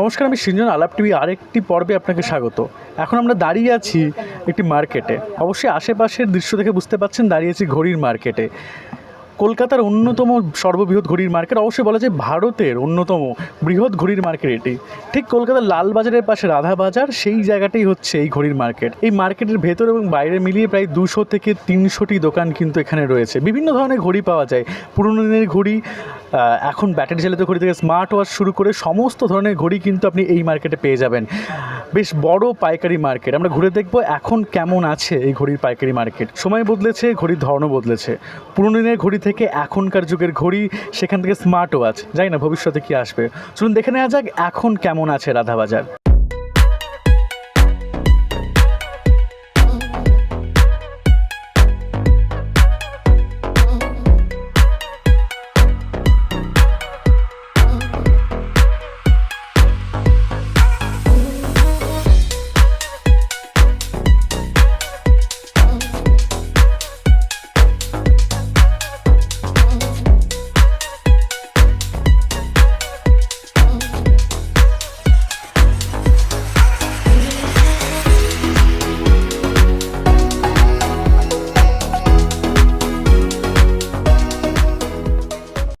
নমস্কার, আমি সিঞ্জন আলাপ টিভি আরেকটি পর্বে আপনাকে স্বাগত। এখন আমরা দাঁড়িয়ে আছি একটি মার্কেটে। অবশ্যই আশেপাশের দৃশ্য দেখে বুঝতে পারছেন দাঁড়িয়েছি ঘড়ির মার্কেটে। কলকাতার অন্যতম সর্ববৃহৎ ঘড়ির মার্কেট অবশ্যই বলা যায় ভারতের অন্যতম বৃহৎ ঘড়ির মার্কেট এটি। ঠিক কলকাতার লালবাজারের পাশে রাধা বাজার, সেই জায়গাটাই হচ্ছে এই ঘড়ির মার্কেট। এই মার্কেটের ভেতর এবং বাইরে মিলিয়ে প্রায় দুশো থেকে তিনশোটি দোকান কিন্তু এখানে রয়েছে। বিভিন্ন ধরনের ঘড়ি পাওয়া যায়। পুরনো দিনের ঘড়ি এখন ব্যাটারি চালিত ঘড়ি থেকে স্মার্ট ওয়াচ শুরু করে সমস্ত ধরনের ঘড়ি কিন্তু আপনি এই মার্কেটে পেয়ে যাবেন। বেশ বড় পাইকারি মার্কেট। আমরা ঘুরে দেখব এখন কেমন আছে এই ঘড়ির পাইকারি মার্কেট। সময় বদলেছে, ঘড়ির ধরনও বদলেছে। পুরনো দিনের ঘড়ি থেকে এখনকার যুগের ঘড়ি, সেখান থেকে স্মার্ট ওয়াচ যাই না ভবিষ্যতে কি আসবে। চলুন দেখে নেওয়া যাক এখন কেমন আছে রাধাবাজার।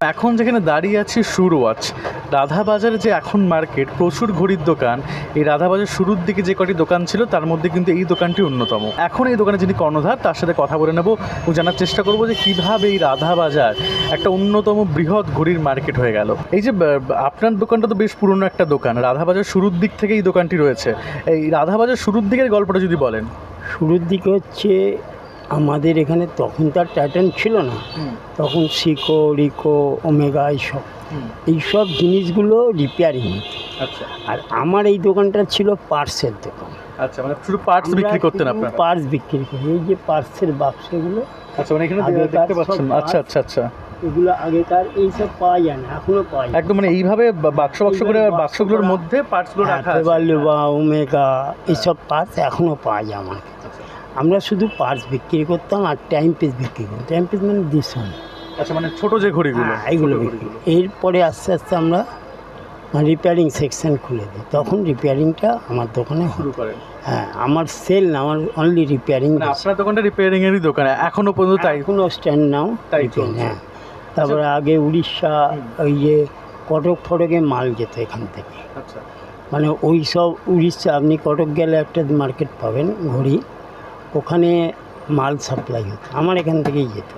এখন যেখানে দাঁড়িয়ে আছি সুর ওয়াচ রাধাবাজারে যে এখন মার্কেট প্রচুর ঘড়ির দোকান, এই রাধাবাজার শুরুর দিকে যে কটি দোকান ছিল, তার মধ্যে কিন্তু এই দোকানটি অন্যতম। এখন এই দোকানে যিনি কর্ণধার, তার সাথে কথা বলে নেব। ও জানার চেষ্টা করব যে কীভাবে এই রাধাবাজার একটা অন্যতম বৃহৎ ঘড়ির মার্কেট হয়ে গেল। এই যে আপনার দোকানটা তো বেশ পুরনো একটা দোকান। রাধাবাজার শুরুর দিক থেকে এই দোকানটি রয়েছে। এই রাধাবাজার শুরুর দিকের গল্পটা যদি বলেন। শুরুর দিকে হচ্ছে আমাদের এখানে তখন তার টাইটান ছিল না। তখন সিকো রিকো ওমেগা এইসব। এইসব জিনিসগুলো রিপেয়ারিং আচ্ছা। আর আমার এই দোকানটা ছিল পার্সের দোকান। আচ্ছা মানে শুধু পার্টস বিক্রি করতেন আপনারা? পার্স বিক্রি করি। এই যে পার্সের বাক্সগুলো আচ্ছা মানে এখানে দেখতে পাচ্ছেন। আচ্ছা আচ্ছা আচ্ছা। এগুলো আগেকার এইসব পাওয়া যায় না এখনও পাওয়া যায় একদম মানে এইভাবে বাক্স বাক্স করে বাক্সগুলোর মধ্যে পার্টসগুলো রাখা আছে। ফেবালুবা ওমেগা এইসব পার্স এখনও পাওয়া যায় আমার কাছে আমরা শুধু পার্স বিক্রি করতাম আর টাইম পিস বিক্রি করতাম। টাইম পিস মানে দিশন। আচ্ছা মানে ছোট যে ঘড়িগুলো হ্যাঁ এইগুলো বিক্রি। এরপরে আস্তে আস্তে আমরা রিপেয়ারিং সেকশন খুলে দিই। তখন রিপেয়ারিংটা আমার দোকানে শুরু হয় করেন। হ্যাঁ আমার সেল না আমার অনলি রিপেয়ারিং মানে আপনার দোকানটা রিপেয়ারিংয়েরই দোকান এখনও পর্যন্ত তাই? কোনো স্ট্যান্ড নাও তাই হ্যাঁ। তারপরে আগে উড়িষ্যা ওই যে কটক ফটকে মাল যেত এখান থেকে। আচ্ছা। মানে ওই সব উড়িষ্যা আপনি কটক গেলে একটা মার্কেট পাবেন ঘড়ি। ওখানে মাল সাপ্লাই হতো আমার এখান থেকেই যেত।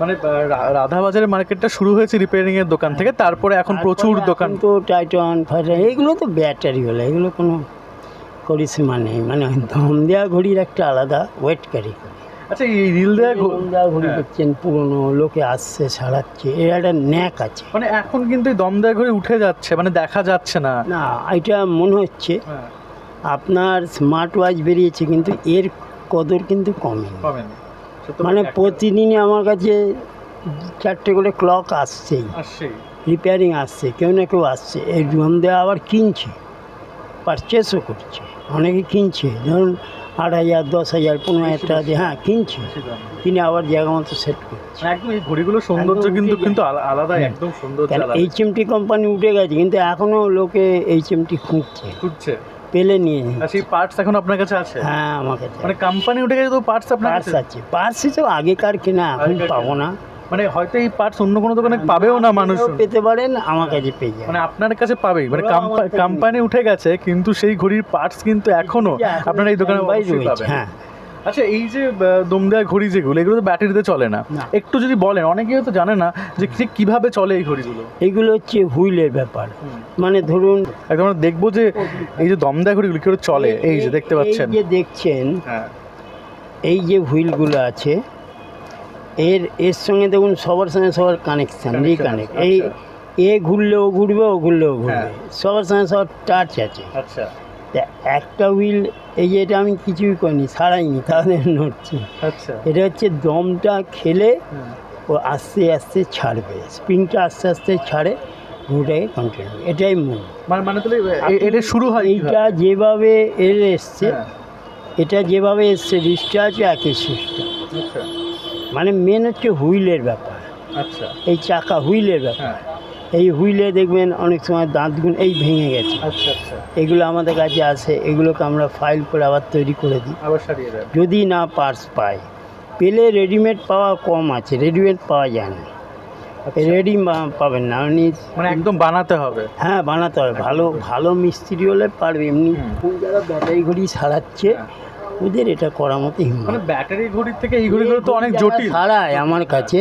মানে আহ, রা- রাধাবাজারের মার্কেটটা শুরু হয়েছে রিপেয়ারিং এর দোকান থেকে তারপরে এখন প্রচুর দোকান। তো টাইটন ফাইটন এগুলো তো ব্যাটারি বলে এগুলো কোনো পরিসীমা নেই মানে দম দেওয়া ঘড়ির একটা আলাদা ওয়েট ক্যারি করে। আচ্ছা এই রিল দেওয়া দেওয়া ঘড়ি হ্যাঁ। দেখছেন পুরনো লোকে আসছে সারাচ্ছে এর একটা ন্যাক আছে। মানে এখন কিন্তু দম দেওয়া ঘড়ি উঠে যাচ্ছে মানে দেখা যাচ্ছে না। না এটা মনে হচ্ছে হ্যাঁ, আপনার স্মার্ট ওয়াচ বেরিয়েছে কিন্তু এর কদর কিন্তু কমে। পাবেন। মানে প্রতিদিনই আমার কাছে চারটে করে ক্লক আসছেই। আসছেই। রিপেয়ারিং আসছে কেউ না কেউ আসছে। এই দেওয়া আবার কিনছে পারচেসও করছে। অনেকে কিনছে ধরুন আট হাজার দশ হাজার পনেরো হাজার টাকা দিয়ে হ্যাঁ কিনছে। কিনে আবার জায়গা মতো সেট করছে। মানে একদম এই ঘড়িগুলোর সৌন্দর্য কিন্তু কিন্তু আলাদা একদম সৌন্দর্য আলাদা এইচ এমটি কোম্পানি উঠে গেছে কিন্তু এখনও লোকে এইচ এমটি খুঁজছে। খুঁজছে। পেলে নিয়ে আর সেই পার্টস এখন আপনার কাছে আছে? হ্যাঁ আমার কাছে মানে কোম্পানি উঠে গেছে তো পার্টস আপনার কাছে? আছে। পার্টস হিসেবে আগেকার কিনা এখন পাবো না। মানে হয়তো এই পার্টস অন্য কোনো দোকানে পাবেও না মানুষ পেতে পারেন আমার কাছে পেয়ে যাবে মানে আপনার কাছে পাবেই। মানে কোম্পানি উঠে গেছে কিন্তু সেই ঘড়ির পার্টস কিন্তু এখনও আপনার এই দোকানে পাবেন। হ্যাঁ। আচ্ছা এই যে দম দেওয়া ঘড়ি যেগুলো এগুলো তো ব্যাটারিতে চলে না। একটু যদি বলেন অনেকেই তো জানে না যে ঠিক কীভাবে চলে এই ঘড়িগুলো। এগুলো হচ্ছে হুইলের ব্যাপার। মানে ধরুন একদম আমরা দেখব যে এই যে দম দেওয়া ঘড়িগুলো কি করে চলে এই যে দেখতে পাচ্ছেন। যে দেখছেন হ্যাঁ। এই যে হুইলগুলো আছে এর এর সঙ্গে দেখুন সবার সঙ্গে সবার কানেকশান রিকানেক্ট এই আচ্ছা। এ ঘুরলেও ঘুরবে ও ঘুরলেও ঘুরবে। হ্যাঁ। সবার সঙ্গে সবার টাচ আছে। আচ্ছা। তা একটা হুইল এই যে এটা আমি কিছুই করিনি ছাড়াইনি তাহলে নড়ছে। আচ্ছা। এটা হচ্ছে দমটা খেলে ও আস্তে আস্তে ছাড়বে স্প্রিংটা আস্তে আস্তে ছাড়ে ঘুরটাকে কন্টিনিউ এটাই মূল মানে মানে তাহলে এটা শুরু হয় এইটা যেভাবে এর এসছে হ্যাঁ, এটা যেভাবে এসছে রিস্টার্চ একই সিস্টেম আচ্ছা। মানে মেন হচ্ছে হুইলের ব্যাপার। আচ্ছা। এই চাকা হুইলের ব্যাপার। হ্যাঁ। এই হুইলে দেখবেন অনেক সময় দাঁতগুলো এই ভেঙে গেছে। আচ্ছা আচ্ছা। এগুলো আমাদের কাছে আসে এগুলোকে আমরা ফাইল করে আবার তৈরি করে দিই। আবার সারিয়ে দেন। যদি না পার্স পাই পেলে রেডিমেড পাওয়া কম আছে রেডিমেড পাওয়া যায় না। রেডি পাবেন না আপনি মানে একদম বানাতে হবে। হ্যাঁ বানাতে হবে। ভালো ভালো মিস্ত্রি হলে পারবে এমনি। যারা ব্যাটারি ঘড়ি সারাচ্ছে হ্যাঁ। ওদের এটা করার মতো হিম্মত। মানে ব্যাটারি ঘড়ির থেকে এই ঘড়িগুলো তো অনেক জটিল। সারায় আমার কাছে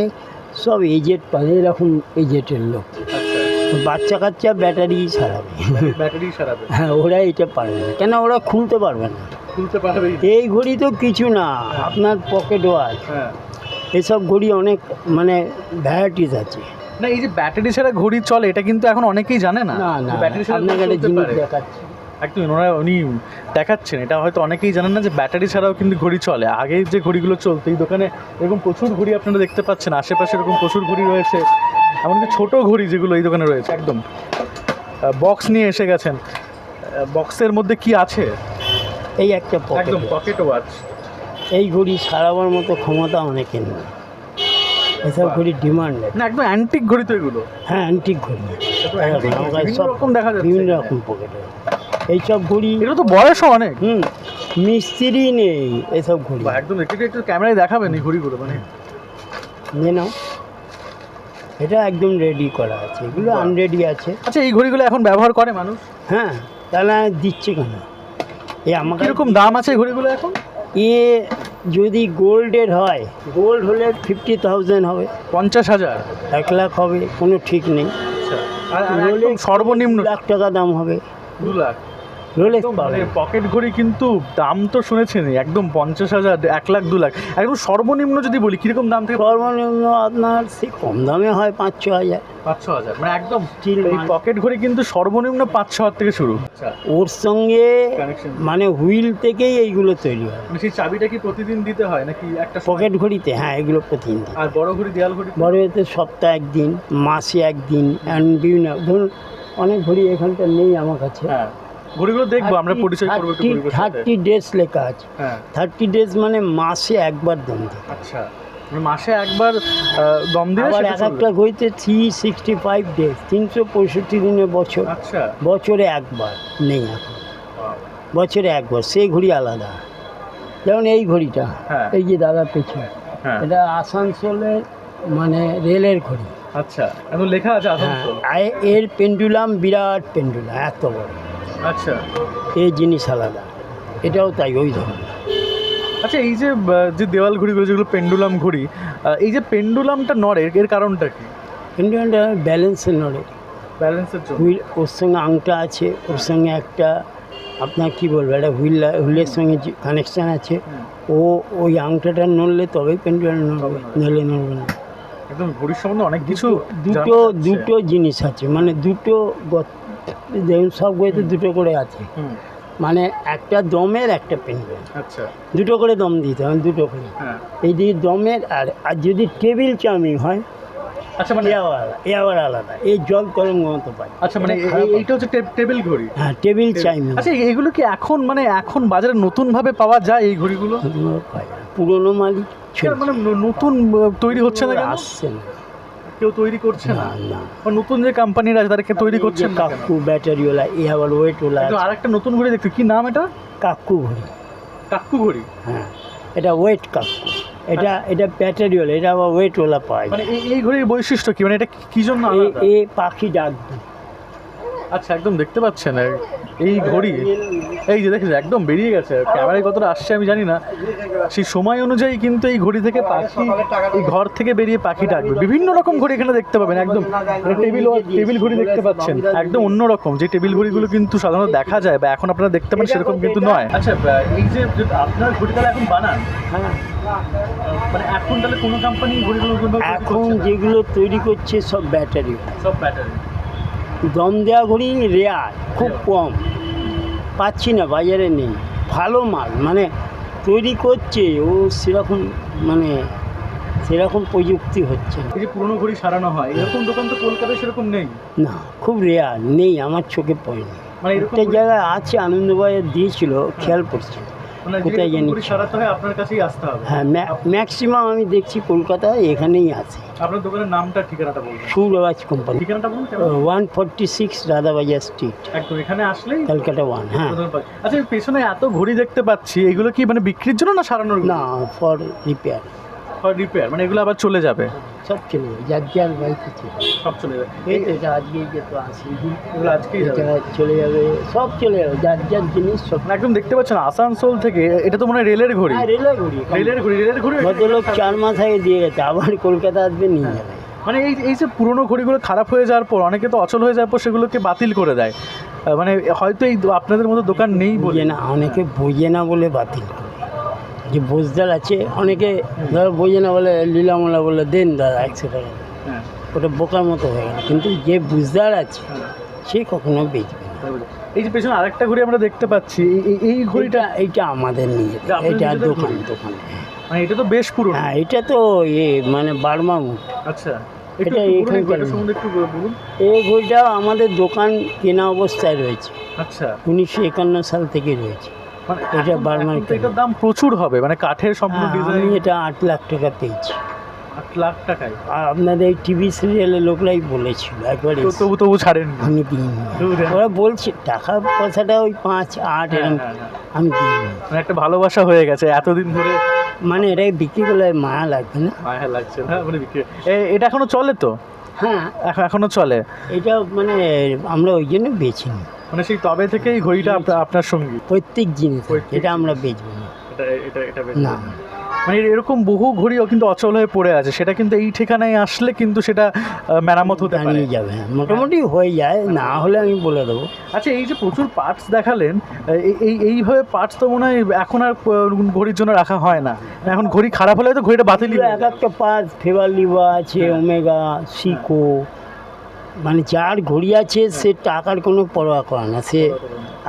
সব এজেড পারে এরকম এজেটের লোক। আচ্ছা বাচ্চা কাচ্চা ব্যাটারি সারাবে। ব্যাটারি সারাবে। হ্যাঁ ওরা এটা পারবে না। কেন ওরা খুলতে পারবে না। খুলতে পারবে এই ঘড়ি তো কিছু না আপনার পকেট ওয়াচ হ্যাঁ। এসব ঘড়ি অনেক মানে ভ্যারাইটিস আছে। না এই যে ব্যাটারি ছাড়া ঘড়ি চলে এটা কিন্তু এখন অনেকেই জানে না। না না আপনাকে একটা জিনিস। দেখাচ্ছি। একদম ওনারা উনি দেখাচ্ছেন। এটা হয়তো অনেকেই জানেন না যে ব্যাটারি ছাড়াও কিন্তু ঘড়ি চলে। আগে যে ঘড়িগুলো চলতো এই দোকানে এরকম প্রচুর ঘড়ি আপনারা দেখতে পাচ্ছেন। আশেপাশে এরকম প্রচুর ঘড়ি রয়েছে। এমনকি ছোট ঘড়ি যেগুলো এই দোকানে রয়েছে একদম। বক্স নিয়ে এসে গেছেন। বক্সের মধ্যে কি আছে? এই একটা একদম পকেট ওয়াচ এই ঘড়ি সারাবার মতো ক্ষমতা অনেকের নেই। এসব। ঘড়ি ডিমান্ড না একদম অ্যান্টিক ঘড়ি তো এগুলো। হ্যাঁ অ্যান্টিক ঘড়ি। সব রকম দেখা যাচ্ছে। বিভিন্ন। রকম পকেট এইসব ঘুড়ি। এগুলো তো বয়সও অনেক। হুম মিস্ত্রি নেই এসব ঘড়ি। একদম একটু একটু ক্যামেরায় দেখাবেন এই ঘুড়িগুলো মানে। নিয়ে নাও। এটা একদম রেডি করা আছে। এগুলো। আনরেডি আছে। আচ্ছা এই ঘড়িগুলো এখন ব্যবহার করে মানুষ? হ্যাঁ তাহলে দিচ্ছে কেন? এ আমাকে কীরকম দাম আছে ঘড়িগুলো এখন? এ যদি গোল্ডের হয় গোল্ড হলে ফিফটি থাউজেন্ড হবে। পঞ্চাশ হাজার। এক লাখ হবে কোনো ঠিক নেই। একদম সর্বনিম্ন। লাখ টাকা দাম হবে। দু লাখ। রোলেক্স মানে পকেট ঘড়ি কিন্তু দাম তো শুনেছেনই একদম পঞ্চাশ হাজার এক লাখ দু লাখ। একদম সর্বনিম্ন যদি বলি কীরকম দাম থেকে সর্বনিম্ন আপনার সে কম দামে হয় পাঁচ ছ হাজার। পাঁচ ছ হাজার মানে একদম এই পকেট ঘড়ি কিন্তু সর্বনিম্ন পাঁচ ছ হাজার থেকে শুরু। আচ্ছা। ওর সঙ্গে মানে হুইল থেকেই এইগুলো তৈরি হয়। মানে সেই চাবিটা কি প্রতিদিন দিতে হয় নাকি একটা পকেট ঘড়িতে হ্যাঁ এগুলো প্রতিদিন। আর বড় ঘড়ি দেয়াল ঘড়ি? বড় হতে সপ্তাহে একদিন মাসে একদিন অ্যান্ড বিভিন্ন ধরুন অনেক ঘড়ি এখানটা নেই আমার কাছে। হ্যাঁ। ঘড়িগুলো দেখব আমরা পরিচয় করব থার্টি ডেজ লেখা আছে। হ্যাঁ। থার্টি ডেজ মানে মাসে একবার দাম দিই আচ্ছা মানে মাসে একবার দম দিয়ে আবার এক একটা ঘড়িতে থ্রি সিক্সটি ফাইভ ডেজ তিনশো পঁয়ষট্টি দিনের বছর। আচ্ছা। বছরে একবার নেই এখন। বছরে একবার সেই ঘড়ি আলাদা। যেমন এই ঘড়িটা হ্যাঁ। এই যে দাদার পেছনে। হ্যাঁ। এটা আসানসোলের মানে রেলের ঘড়ি। আচ্ছা এখন লেখা আছে আসানসোল। এর পেন্ডুলাম বিরাট পেন্ডুলাম এত বড়। আচ্ছা। এই জিনিস আলাদা। এটাও তাই ওই ধরনের। আচ্ছা এই যে যে দেওয়াল ঘড়িগুলো যেগুলো পেন্ডুলাম ঘড়ি এই যে পেন্ডুলামটা নড়ে এর কারণটা কি? পেন্ডুলামটা ব্যালেন্সে নড়ে। ব্যালেন্সের জন্য। হুইল ওর সঙ্গে আংটা আছে ওর সঙ্গে একটা আপনার কি বলব একটা হুইল হুইলের সঙ্গে কানেকশান আছে ও ওই আংটাটা নড়লে তবেই পেন্ডুলাম নড়বে নড়লে নড়বে না। একদম ঘড়ির সম্বন্ধে অনেক কিছু দুটো দুটো জিনিস আছে মানে দুটো গত- দেখুন সব বইতে দুটো করে আছে। মানে একটা দমের একটা পেন্ডুলাম আচ্ছা। দুটো করে দম দিতে হয় দুটো করে। হ্যাঁ। এই দিকে দমের আর আর যদি টেবিল চাউমিন হয় আচ্ছা মানে এ আবার আলাদা এই জল তরঙ্গ মতো পাই আচ্ছা মানে এইটা হচ্ছে টেবিল ঘড়ি। হ্যাঁ টেবিল চাউমিন আচ্ছা এগুলো কি এখন মানে এখন বাজারে নতুন ভাবে পাওয়া যায় এই ঘড়িগুলো? পুরোনো মালিক মানে নতুন তৈরি হচ্ছে না আসছে না। কেউ তৈরি করছে না? বা নতুন যে কোম্পানিরা আছে তাদেরকে তৈরি করছে না কেন? কাকু ব্যাটারিওলা এ আবার ওয়েটওয়ালা একটু আরেকটা নতুন ঘড়ি দেখছি কি নাম এটা? কাকু ঘড়ি। কাকু ঘড়ি? হ্যাঁ এটা ওয়েট কাকু। এটা এটা ব্যাটারিওলা এটা আবার ওয়েট ওয়েটওয়ালা পায় মানে এই ঘড়ির বৈশিষ্ট্য কি? মানে এটা কি- জন্য এ পাখি ডাক দেয়। আচ্ছা একদম দেখতে পাচ্ছেন এই- ঘড়ি এই যে দেখেন একদম বেরিয়ে গেছে ক্যামেরায় কতটা আসছে আমি জানি না। সেই সময় অনুযায়ী কিন্তু এই ঘড়ি থেকে পাখি এই ঘর থেকে বেরিয়ে পাখি ডাকবে। বিভিন্ন রকম ঘড়ি এখানে দেখতে পাবেন একদম টেবিল টেবিল ঘড়ি দেখতে পাচ্ছেন একদম অন্যরকম যে টেবিল ঘড়িগুলো কিন্তু সাধারণত দেখা যায় বা এখন আপনারা দেখতে পান সেরকম কিন্তু নয়। আচ্ছা এই যে আপনার ঘড়ি তাহলে এখন বানান? হ্যাঁ। মানে এখন তাহলে কোনো কোম্পানি ঘড়িগুলো এখন যেগুলো তৈরি করছে সব ব্যাটারি সব ব্যাটারি দম দেওয়া ঘড়ি রেয়ার খুব কম। পাচ্ছি না বাজারে নেই। ভালো মাল মানে তৈরি করছে ও সেরকম মানে সেরকম প্রযুক্তি হচ্ছে না। এই যে পুরোনো ঘড়ি সারানো হয় এরকম দোকান তো কলকাতায় সেরকম নেই। না খুব রেয়ার নেই আমার চোখে পড়েনি। মানে একটা জায়গায় আছে আনন্দবাজার দিয়েছিল খেয়াল পড়ছে না। আপনার কোথায় জানি ঘড়ি হয় আপনার কাছেই আসতে হবে। হ্যাঁ ম্যাক্সিমাম আমি দেখছি কলকাতায় এখানেই আছে। আপনার দোকানের নামটা ঠিকানাটা কোম্পানি। ঠিকানাটা বলুন one forty six Radhabazar street একদম এখানে ক্যালকাটা ওয়ান হ্যাঁ। আচ্ছা পেছনে এত ঘড়ি দেখতে পাচ্ছি এগুলো কি মানে বিক্রির জন্য না সারানোর না ফর রিপেয়ার ফর রিপেয়ার মানে এগুলো আবার চলে যাবে। সব চলে যাবে যার যার বাইকে চলে সব চলে যাবে এই তো এটা আজকেই যে তো আছে এগুলো আজকেই চলে যাবে সব চলে যাবে যার যার জিনিস সব। মানে একদম দেখতে পাচ্ছেন আসানসোল থেকে এটা তো মনে হয় রেলের ঘড়ি। হ্যাঁ রেলের ঘড়ি রেলের ঘড়ি রেলের ঘড়ি। ভদ্রলোক চার মাস আগে দিয়ে গেছে আবার কলকাতা আসবে নিয়ে যাবে। মানে এই এই যে পুরনো ঘড়িগুলো খারাপ হয়ে যাওয়ার পর অনেকে তো অচল হয়ে যাওয়ার পর সেগুলোকে বাতিল করে দেয়। মানে হয়তো এই আপনাদের মতো দোকান নেই বলে। বোঝে না অনেকে বোঝে না বলে বাতিল করে। যে বোঝদার আছে অনেকে ধরো বোঝে না বলে লীলামলা বলে দেন দাদা একশো টাকা হ্যাঁ, ওটা বোকার মতো হয়ে গেল। কিন্তু যে বুঝদার আছে হ্যাঁ, সে কখনো বেচবে এই যে পেছনে আরেকটা ঘড়ি আমরা দেখতে পাচ্ছি এই- ঘড়িটা এইটা আমাদের নিয়ে এটা দোকান দোকান। মানে এটা তো বেশ পুরনো। হ্যাঁ এটা তো এ মানে বার্মা আচ্ছা। এটা এখানকার এই ঘড়িটা আমাদের দোকান কেনা অবস্থায় রয়েছে। আচ্ছা। উনিশশো একান্ন সাল থেকে রয়েছে। মানে এটা বার্মার এটার দাম প্রচুর হবে মানে কাঠের সম্পূর্ণ হ্যাঁ, ডিজাইন আমি এটা আট লাখ টাকা পেয়েছি। আট লাখ টাকায়? আর আপনাদের এই টিভি সিরিয়ালের লোকরাই বলেছিল একবার তবু তবু ছাড়েন আমি দিইনি ওরা বলছে টাকা পয়সাটা ওই পাঁচ আট এরকম হ্যাঁ, হ্যাঁ। আমি দিইনি মানে একটা ভালোবাসা হয়ে গেছে এতদিন ধরে। মানে এটাকে বিক্রি করলে মায়া লাগবে না। মায়া লাগছে না মানে বিক্রি এটা এখনও চলে তো? হ্যাঁ। এখন চলে? এটা মানে আমরা ওই জন্য বেছি না। মানে সেই তবে থেকেই ঘড়িটা আপনার সঙ্গী? প্রত্যেক জিনিস এটা আমরা বেচবো না। এটা এটা এটা না। মানে এরকম বহু ঘড়িও কিন্তু অচল হয়ে পড়ে আছে। সেটা কিন্তু এই ঠিকানায় আসলে কিন্তু সেটা মেরামত হতে পারে। যাবে হ্যাঁ মোটামুটি হয়ে যায়। না হলে আমি বলে দেবো। আচ্ছা এই যে প্রচুর পার্টস দেখালেন এই এই এইভাবে পার্টস তো মনে হয় এখন আর ঘড়ির জন্য রাখা হয় না। এখন ঘড়ি খারাপ হলে তো ঘড়িটা বাতিল হয়ে এক। একটা পাঁচ ফেভার লিভা আছে হ্যাঁ। ওমেগা সিকো মানে যার ঘড়ি আছে সে টাকার কোনো পরোয়া করে না। সে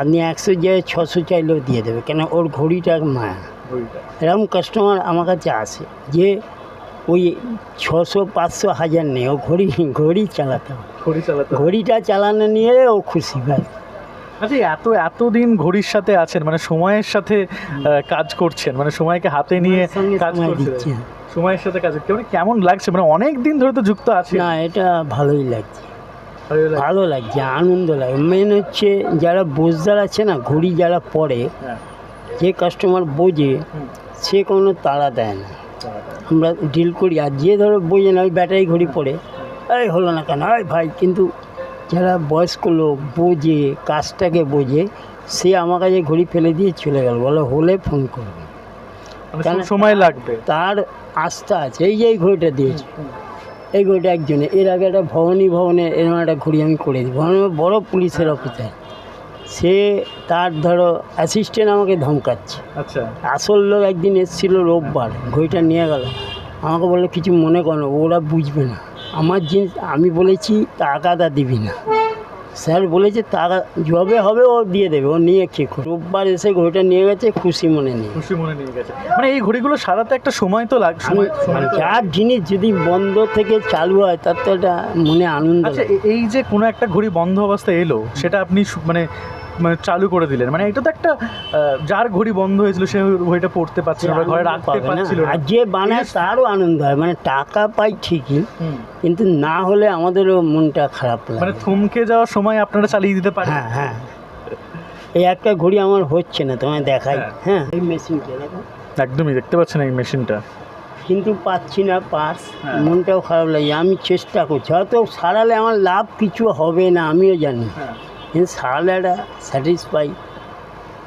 আপনি একশো জায়গায় ছশো চাইলেও দিয়ে দেবে কেন ওর ঘড়িটা মায়া। এরকম কাস্টমার আমার কাছে আসে যে ওই ছশো পাঁচশো হাজার নেই ও ঘড়ি ঘড়ি চালাতে হবে। ঘড়ি চালাতে ঘড়িটা চালানো নিয়ে ও খুশি ভাই আচ্ছা এত এতদিন ঘড়ির সাথে আছেন মানে সময়ের সাথে কাজ করছেন মানে সময়কে হাতে নিয়ে কাজ করছেন। সময়ের সাথে কাজ কেমন কেমন লাগছে? মানে অনেক দিন ধরে তো যুক্ত আছে না এটা ভালোই লাগছে। ভালো লাগছে আনন্দ লাগে। মেন হচ্ছে যারা বোঝদার আছে না ঘড়ি যারা পরে হ্যাঁ। যে কাস্টমার বোঝে সে কোনো তাড়া দেয় না। আমরা ডিল করি আর যে ধরো বোঝে না ওই ব্যাটারি ঘড়ি পরে এই হলো না কেন? এই ভাই কিন্তু যারা বয়স্ক লোক বোঝে কাজটাকে বোঝে সে আমার কাছে ঘড়ি ফেলে দিয়ে চলে গেল। বলে হলে ফোন করবে। কেন- সময় লাগবে। তার আস্থা আছে এই যে এই ঘড়িটা দিয়েছে। এই ঘড়িটা একজনে। এর আগে একটা ভবনী ভবনে এরকম একটা ঘড়ি আমি করে দিই ভবনে বড় পুলিশের অফিসার সে তার ধরো অ্যাসিস্ট্যান্ট আমাকে ধমকাচ্ছে। আচ্ছা। আসল লোক একদিন এসেছিল রোববার। ঘড়িটা নিয়ে গেল। আমাকে বলল কিছু মনে করো ওরা বুঝবে না। আমার জিনিস আমি বলেছি টাকাটা দিবি না। স্যার বলেছে টাকা যবে হবে ও দিয়ে দেবে ও নিয়ে কি রোববার এসে ঘড়িটা নিয়ে গেছে খুশি মনে নিয়ে। খুশি মনে নিয়ে গেছে। মানে এই ঘড়িগুলো সারাতে একটা সময় তো লাগ যার জিনিস যদি বন্ধ থেকে চালু হয় তার তো একটা মনে আনন্দ আচ্ছা এই যে কোনো একটা ঘড়ি বন্ধ অবস্থায় এলো সেটা আপনি মানে মানে চালু করে দিলেন। মানে এটা তো একটা যার ঘড়ি বন্ধ হয়েছিল সে ঘড়িটা পড়তে পারছিল না ঘরে রাখতে পারছিল না। আর যে বানায় তারও আনন্দ হয়। মানে টাকা পাই ঠিকই কিন্তু না হলে আমাদেরও মনটা খারাপ লাগে। মানে থমকে যাওয়ার সময় আপনারা চালিয়ে দিতে পারেন। হ্যাঁ হ্যাঁ। এই একটা ঘড়ি আমার হচ্ছে না তোমায় দেখাই। হ্যাঁ। হ্যাঁ এই মেশিনটা দেখো। একদমই দেখতে পাচ্ছেন এই মেশিনটা। কিন্তু পাচ্ছি না পার্স হ্যাঁ। মনটাও খারাপ লাগে। আমি চেষ্টা করছি। হয়তো সারালে আমার লাভ কিছু হবে না আমিও জানি। হ্যাঁ। কিন্তু সারালে একটা স্যাটিসফাই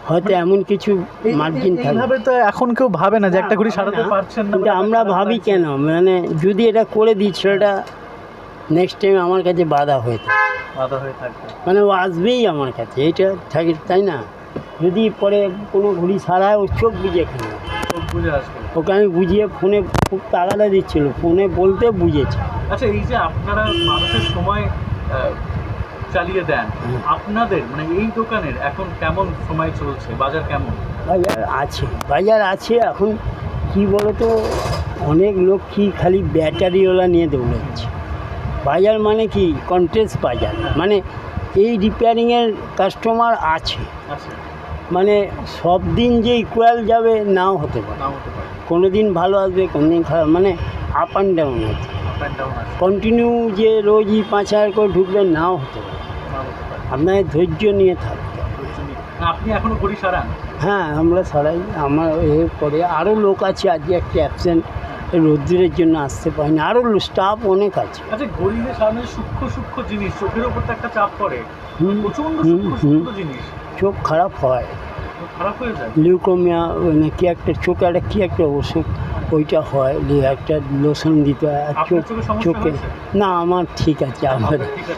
হয়তো এমন কিছু মার্জিন থাকবে তো এখন কেউ ভাবে না যে একটা ঘড়ি সারাতে পারছেন কিন্তু আমরা ভাবি কেন? মানে যদি এটা করে দিই ছেলেটা নেক্সট টাইম আমার কাছে বাধা হয়ে থাকে। বাধা হয়ে থাকবে। মানে ও আসবেই আমার কাছে এটা থাকে তাই না? যদি পরে কোনো ঘুড়ি সারায় ও চোখ বুঝে খানে ওকে আমি বুঝিয়ে ফোনে খুব তাগাদা দিচ্ছিল ফোনে বলতে বুঝেছে। আচ্ছা এই যে আপনারা মানুষের সময় চালিয়ে দেন আপনাদের মানে এই দোকানের এখন কেমন সময় চলছে? বাজার কেমন? বাজার আছে বাজার আছে এখন কি বলতো অনেক লোক কি খালি ব্যাটারিওয়ালা নিয়ে দৌড়াচ্ছে। বাজার মানে কি? কন্টেস্ট বাজার। মানে এই রিপেয়ারিংয়ের কাস্টমার আছে। মানে সব দিন যে ইকুয়াল যাবে নাও হতে পারে। হতে কোনো দিন ভালো আসবে কোনো দিন খারাপ মানে আপ অ্যান্ড ডাউন আছে। কন্টিনিউ যে রোজই পাঁচ হাজার করে পারে নাও হতে পারে। আপনাকে ধৈর্য নিয়ে থাকতে। আপনি এখনও ঘড়ি সারান। হ্যাঁ আমরা সারাই। আমার এ করে আরও লোক আছে আজকে একটা অ্যাবসেন্ট রোদ্দুরের জন্য আসতে পারিনি। আরও স্টাফ অনেক আছে। আচ্ছা ঘড়ি যে সূক্ষ্ম সূক্ষ্ম জিনিস চোখের উপর তো একটা চাপ পড়ে। সূক্ষ্ম জিনিস। চোখ খারাপ হয়। খারাপ হয়ে যায়। লিউকোমিয়া মানে কি একটা চোখে একটা কী একটা ওষুধ ওইটা হয় দিয়ে একটা লোশন দিতে হয় আর চোখ চোখে? না আমার ঠিক আছে আমার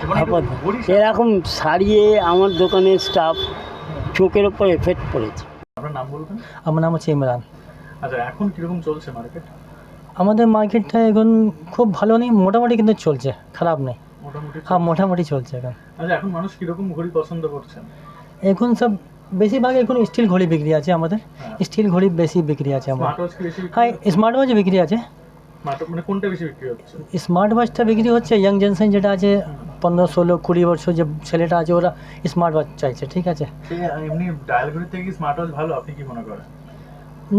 মানে আপাতত এরকম সারিয়ে আমার দোকানের স্টাফ চোখের ওপর এফেক্ট পড়েছে। আপনার নাম বলবেন? আমার নাম হচ্ছে ইমরান। আচ্ছা এখন কীরকম চলছে মার্কেট আমাদের মার্কেটটা এখন খুব ভালো নেই মোটামুটি কিন্তু চলছে খারাপ নেই। মোটামুটি হ্যাঁ মোটামুটি চলছে এখন। আচ্ছা এখন মানুষ কীরকম ঘড়ি পছন্দ করছেন? এখন সব বেশিরভাগ এখন স্টিল ঘড়ি বিক্রি আছে আমাদের। হ্যাঁ। স্টিল ঘড়ি বেশি বিক্রি আছে আমার হ্যাঁ স্মার্ট ওয়াচ বিক্রি আছে। স্মার্ট মানে ওয়াচটা বিক্রি হচ্ছে? ইয়াং জেনারেশন যেটা আছে পনেরো ষোলো কুড়ি বছর যে ছেলেটা আছে ওরা স্মার্ট ওয়াচ চাইছে ঠিক আছে? এমনি ডায়াল ঘড়ি থেকে স্মার্ট ওয়াচ ভালো? আপনি কি মনে করেন?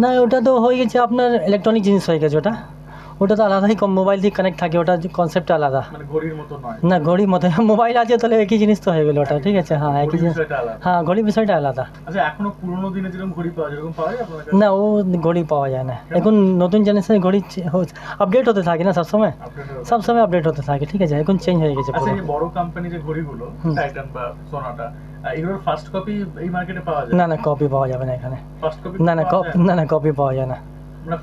না ওটা তো হয়ে গেছে আপনার ইলেকট্রনিক জিনিস হয়ে গেছে ওটা। ওটা তো আলাদাই কম মোবাইল দিয়ে কানেক্ট থাকে ওটা কনসেপ্ট আলাদা। মানে ঘড়ির মতো না ঘড়ি মতো। মোবাইল আছে তাহলে একই জিনিস তো হয়ে গেলো ওটা ঠিক আছে? হ্যাঁ একই জিনিস। হ্যাঁ ঘড়ি বিষয়টা আলাদা। আচ্ছা না ও ঘড়ি পাওয়া যায় না। এখন নতুন জেনারেশনের ঘড়ি আপডেট হতে থাকে না সবসময়? সবসময় আপডেট হতে থাকে ঠিক আছে? এখন চেঞ্জ হয়ে গেছে আচ্ছা বড় কোম্পানি যে ঘড়িগুলো টাইটান বা সোনাটা এগুলোর ফার্স্ট কপি এই মার্কেটে পাওয়া যায়? না না কপি পাওয়া যাবে না এখানে। ফার্স্ট কপি না না কপি না না কপি পাওয়া যায় না। মানে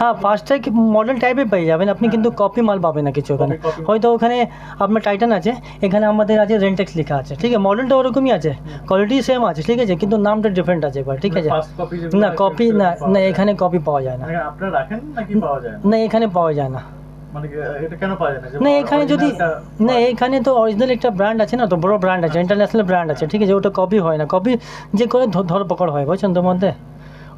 হ্যাঁ ফার্স্টে মডেল টাইপে পেয়ে যাবেন। আপনি কিন্তু কপি মাল পাবেন না কিছু ওখানে। হয়তো ওখানে আপনার টাইটান আছে এখানে আমাদের আছে রেন্টেক্স লেখা আছে। ঠিক আছে মডেলটা ওরকমই আছে। কোয়ালিটি সেম আছে ঠিক আছে কিন্তু নামটা ডিফারেন্ট আছে একবার ঠিক আছে। না কপি না না এখানে কপি পাওয়া যায় না। মানে নাকি পাওয়া যায় না? না এখানে পাওয়া যায় না। মানে না? এখানে যদি না এখানে তো অরিজিনাল একটা ব্র্যান্ড আছে না তো বড় ব্র্যান্ড আছে ইন্টারন্যাশনাল ব্র্যান্ড আছে ঠিক আছে ওটা কপি হয় না। কপি যে করে ধরপকড় হয় বুঝছেন তোর মধ্যে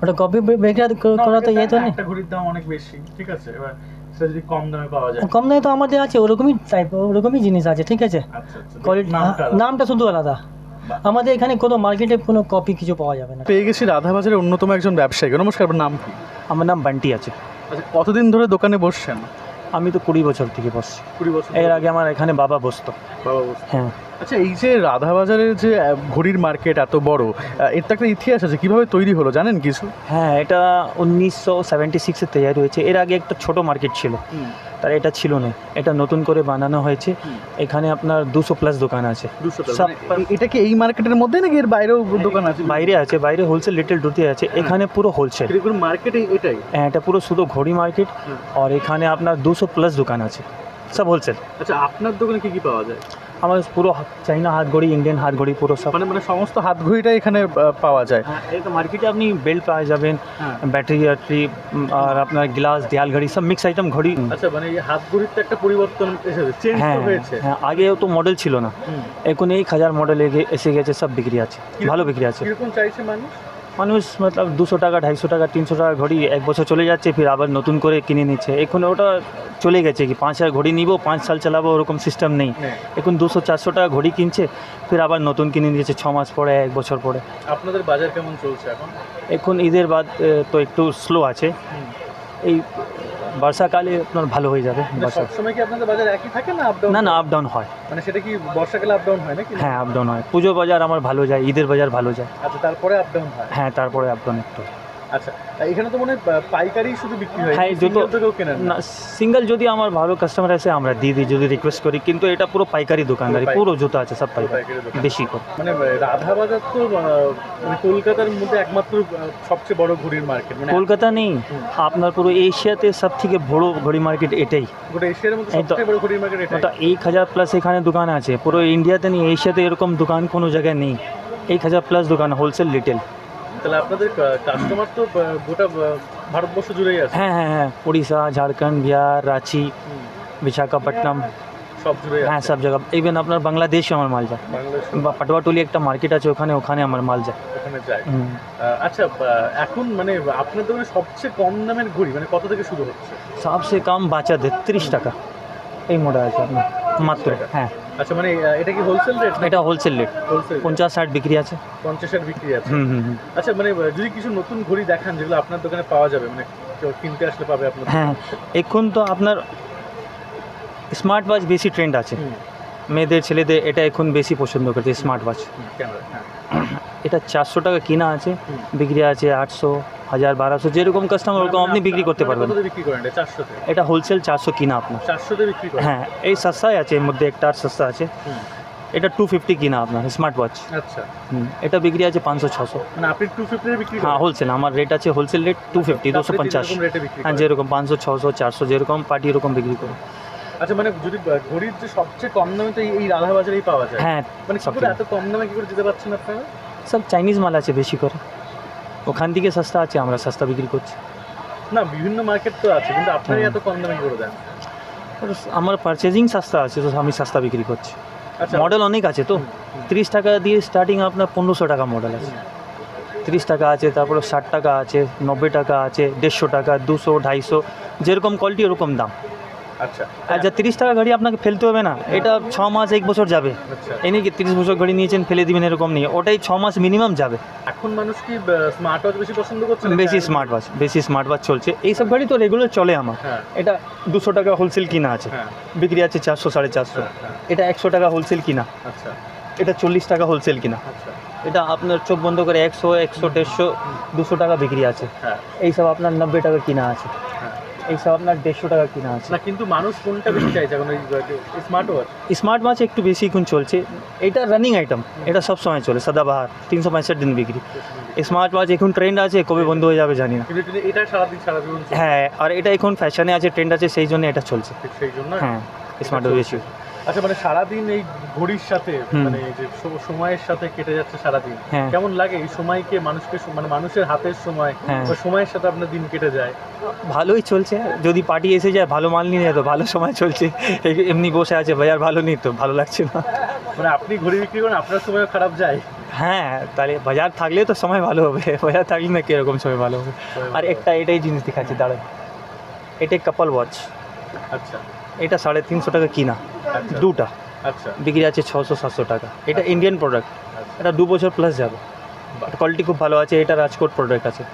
ওটা কপি বিক্রি করা তো ইয়ে তো নেই। একটা ঘড়ির দাম অনেক বেশি ঠিক আছে? এবার সেটা যদি কম দামে পাওয়া যায়। কম দামে তো আমাদের আছে ওরকমই টাইপ ওরকমই জিনিস আছে ঠিক আছে? আচ্ছা আচ্ছা কোয়ালিটি নামটা শুধু আলাদা। আমাদের এখানে কোনো মার্কেটে কোনো কপি কিছু পাওয়া যাবে না। পেয়ে গেছি রাধাবাজারের অন্যতম একজন ব্যবসায়ী। নমস্কার আপনার নাম কি? আমার নাম বান্টি আছে। আচ্ছা কতদিন ধরে দোকানে বসছেন? আমি তো কুড়ি বছর থেকে বসছি। কুড়ি বছর এর আগে আমার এখানে বাবা বসতো। বাবা বসতো। হ্যাঁ। আচ্ছা এই যে রাধাবাজারের যে ঘড়ির মার্কেট এত বড় এর তো একটা ইতিহাস আছে কীভাবে তৈরি হলো জানেন কিছু? হ্যাঁ এটা উনিশশো সেভেন্টি সিক্সে তৈরি হয়েছে। এর আগে একটা ছোট মার্কেট ছিল। তার এটা ছিল না। এটা নতুন করে বানানো হয়েছে। এখানে আপনার দুশো প্লাস দোকান আছে। সব মানে এটা কি এই মার্কেটের মধ্যে নাকি এর বাইরেও দোকান আছে? বাইরে আছে বাইরে হোলসেল লিটল ডুতে আছে। এখানে পুরো হোলসেল মার্কেট এটাই? হ্যাঁ এটা পুরো শুধু ঘড়ি মার্কেট আর এখানে আপনার দুশো প্লাস দোকান আছে। সব হোলসেল আচ্ছা আপনার দোকানে কি কি পাওয়া যায়? আমার পুরো চাইনা হাত ঘড়ি ইন্ডিয়ান হাত ঘড়ি পুরো সব। মানে মানে সমস্ত হাত ঘড়িটা এখানে পাওয়া যায়। হ্যাঁ এই তো মার্কেটে আপনি বেল্ট পাওয়া যাবেন হ্যাঁ। ব্যাটারি ব্যাটারি আর আপনার গ্লাস দেয়াল ঘড়ি সব মিক্স আইটেম ঘড়ি। আচ্ছা মানে এই হাত ঘড়ির তো একটা পরিবর্তন এসেছে চেঞ্জ হ্যাঁ হয়েছে। হ্যাঁ আগেও তো মডেল ছিল না। এখন এক হাজার মডেল এসে গেছে সব বিক্রি আছে। ভালো বিক্রি আছে। কীরকম চাইছে মানুষ? মানুষ মতলব দুশো টাকা ঢাইশো টাকা তিনশো টাকা ঘড়ি এক বছর চলে যাচ্ছে ফির আবার নতুন করে কিনে নিচ্ছে। এখন ওটা চলে গেছে কি পাঁচ হাজার ঘড়ি নিব পাঁচ সাল চালাবো ওরকম সিস্টেম নেই। নেই। এখন দুশো চারশো টাকা ঘড়ি কিনছে ফির আবার নতুন কিনে নিয়েছে ছ মাস পরে এক বছর পরে। আপনাদের বাজার কেমন চলছে এখন? এখন ঈদের বাদ তো একটু স্লো আছে। এই বর্ষাকালে আপনার ভালো হয়ে যাবে বর্ষার সময় কি আপনাদের বাজার একই থাকে না আপ ডাউন না না আপ ডাউন হয়। মানে সেটা কি বর্ষাকালে আপডাউন হয় নাকি? হ্যাঁ আপডাউন হয়। পুজো বাজার আমার ভালো যায় ঈদের বাজার ভালো যায়। আচ্ছা তারপরে আপ ডাউন হয়। হ্যাঁ তারপরে আপডাউন একটু। আচ্ছা এখানে তো মনে হয় পাইকারি শুধু বিক্রি হয় হ্যাঁ, single যত- তো কেউ কেনেন না? সিঙ্গেল যদি আমার ভালো কাস্টমার আসে আমরা দিয়ে দিই যদি রিকোয়েস্ট করি কিন্তু এটা পুরো পাইকারি দোকানদারি পুরো জুতো আছে সব পাইকারি বেশি করে। মানে রাধা বাজার তো মানে কলকাতার মধ্যে একমাত্র সবচেয়ে বড় ঘড়ির মার্কেট মানে কলকাতা নেই আপনার পুরো এশিয়াতে সব থেকে বড় ঘড়ি মার্কেট এটাই। গোটা এশিয়ার মধ্যে সবচেয়ে বড় ঘড়ির মার্কেট ওটা এক হাজার প্লাস এখানে দোকান আছে পুরো ইন্ডিয়াতে নেই এশিয়াতে এরকম দোকান কোনো জায়গায় নেই। এক হাজার প্লাস দোকান হোলসেল রিটেল তাহলে আপনাদের কাস্টমার তো গোটা ভারতবর্ষ জুড়েই আছে। হ্যাঁ হ্যাঁ হ্যাঁ উড়িষ্যা ঝাড়খণ্ড বিহার রাঁচি বিশাখাপট্টনম। সব জুড়ে হ্যাঁ সব জায়গা। ইভেন আপনার বাংলাদেশে আমার মাল যায়। পাটোয়াটুলি একটা মার্কেট আছে ওখানে ওখানে আমার মাল যায়। ওখানে যায়। আচ্ছা এখন মানে আপনার দোকানে সবচেয়ে কম দামের ঘড়ি মানে কত থেকে শুরু হচ্ছে? সবচেয়ে কম বাঁচা তিরিশ টাকা। এই মোটা আছে আপনার মাত্র হ্যাঁ। আচ্ছা মানে এটা কি হোলসেল রেট এটা হোলসেল রেট হোলসেল পঞ্চাশ ষাট বিক্রি আছে। পঞ্চাশের বিক্রি আছে। হুম হুম হুম। আচ্ছা মানে যদি কিছু নতুন ঘড়ি দেখান যেগুলো আপনার দোকানে পাওয়া যাবে মানে কেউ কিনতে আসলে পাবে আপনার হ্যাঁ এখন তো আপনার স্মার্ট ওয়াচ বেশি ট্রেন্ড আছে। মেয়েদের ছেলেদের এটা এখন বেশি পছন্দ করছে স্মার্ট ওয়াচ ক্যামেরা হ্যাঁ। এটা চারশো টাকা কিনা আছে বিক্রি আছে আটশো। হাজার বারোশো যেরকম কাস্টমার ওরকম আপনি বিক্রি করতে পারবেন। কততে বিক্রি করেন এটা হোলসেল চারশো কিনা আপনার। চারশোতে বিক্রি হ্যাঁ এই সস্তায় আছে এর মধ্যে একটা আর সস্তা আছে। এটা টু ফিফটি কিনা আপনার স্মার্ট ওয়াচ আচ্ছা এটা বিক্রি আছে পাঁচশো ছশো। মানে আপনি টু বিক্রি হ্যাঁ হোলসেল আমার রেট আছে হোলসেল রেট টু ফিফটি দুশো পঞ্চাশ। হ্যাঁ যেরকম পাঁচশো ছশো চারশো যেরকম পার্টি এরকম বিক্রি করে। আচ্ছা মানে যদি ঘড়ির যে সবচেয়ে কম দামে তো এই- রাধা বাজারেই পাওয়া যায়। হ্যাঁ মানে এত কম দামে কি করে যেতে পারছেন আপনারা? সব চাইনিজ মাল আছে বেশি করে। ওখান থেকে সস্তা আছে আমরা সস্তা বিক্রি করছি। না বিভিন্ন মার্কেট তো আছে কিন্তু আপনারা এত কম দামে করে দেন। আমার পারচেজিং সস্তা আছে তো আমি সস্তা বিক্রি করছি। আচ্ছা। মডেল অনেক আছে তো। তিরিশ টাকা দিয়ে স্টার্টিং আপনার পনেরোশো টাকা মডেল আছে। তিরিশ টাকা আছে তারপরে ষাট টাকা আছে নব্বই টাকা আছে দেড়শো টাকা দুশো ঢাইশো যেরকম কোয়ালিটি ওরকম দাম। আচ্ছা। আর যা তিরিশ টাকা গাড়ি আপনাকে ফেলতে হবে না এটা ছ মাস এক বছর যাবে। আচ্ছা। এনে কি তিরিশ বছর গাড়ি নিয়েছেন ফেলে দিবেন এরকম নিয়ে? ওটাই ছ মাস মিনিমাম যাবে। এখন মানুষ কি স্মার্ট ওয়াচ বেশি পছন্দ করছে বেশি স্মার্ট ওয়াচ বেশি স্মার্ট ওয়াচ চলছে। এইসব গাড়ি তো রেগুলার চলে আমার। হ্যাঁ। এটা দুশো টাকা হোলসেল কিনা আছে। হ্যাঁ। বিক্রি আছে চারশো সাড়ে চারশো। হ্যাঁ, এটা একশো টাকা হোলসেল কিনা। আচ্ছা। এটা চল্লিশ টাকা হোলসেল কিনা। আচ্ছা। এটা আপনার চোখ বন্ধ করে একশো একশো দেড়শো দুশো টাকা বিক্রি আছে। এইসব আপনার নব্বই টাকা কিনা আছে। এইসব আপনার দেড়শো টাকা কিনা আছে। না কিন্তু মানুষ কোনটা বেশি চাইছে এখন স্মার্ট ওয়াচ স্মার্ট ওয়াচ একটু বেশি এখন চলছে। এটা রানিং আইটেম এটা সব সময় চলে সদাবাহার তিনশো পঁয়ষট্টি দিন বিক্রি। স্মার্ট ওয়াচ এখন ট্রেন্ড আছে কবে বন্ধ হয়ে যাবে জানি না। এটা- সারাদিন সারাদিন। হ্যাঁ আর এটা এখন ফ্যাশনে আছে ট্রেন্ড আছে সেই জন্য এটা চলছে। সেই জন্য হ্যাঁ স্মার্ট ওয়াচ আচ্ছা মানে সারাদিন এই ঘড়ির সাথে মানে যে সময়ের সাথে কেটে যাচ্ছে সারাদিন হ্যাঁ। কেমন লাগে এই সময়কে মানুষকে মানে মানুষের হাতের সময় হ্যাঁ। বা সময়ের সাথে আপনার দিন কেটে যায়? ভালোই চলছে যদি পার্টি এসে যায় ভালো মাল নিয়ে যায় তো ভালো সময় চলছে এমনি বসে আছে বাজার ভালো নেই তো ভালো লাগছে না। মানে আপনি ঘড়ি বিক্রি করেন আপনার সময়ও খারাপ যায়? হ্যাঁ তাহলে বাজার থাকলে তো সময় ভালো হবে বাজার থাকলে না কীরকম সময় ভালো হবে। আর একটা এটাই জিনিস দেখাচ্ছি দাঁড়ান। এটা কাপল ওয়াচ আচ্ছা। এটা সাড়ে তিনশো টাকা কিনা। আচ্ছা। দুটা। আচ্ছা। বিক্রি আছে ছশো সাতশো টাকা। এটা ইন্ডিয়ান প্রোডাক্ট আচ্ছা। এটা দু বছর প্লাস যাবে। কোয়ালিটি খুব ভালো আছে এটা রাজকোট প্রোডাক্ট আছে।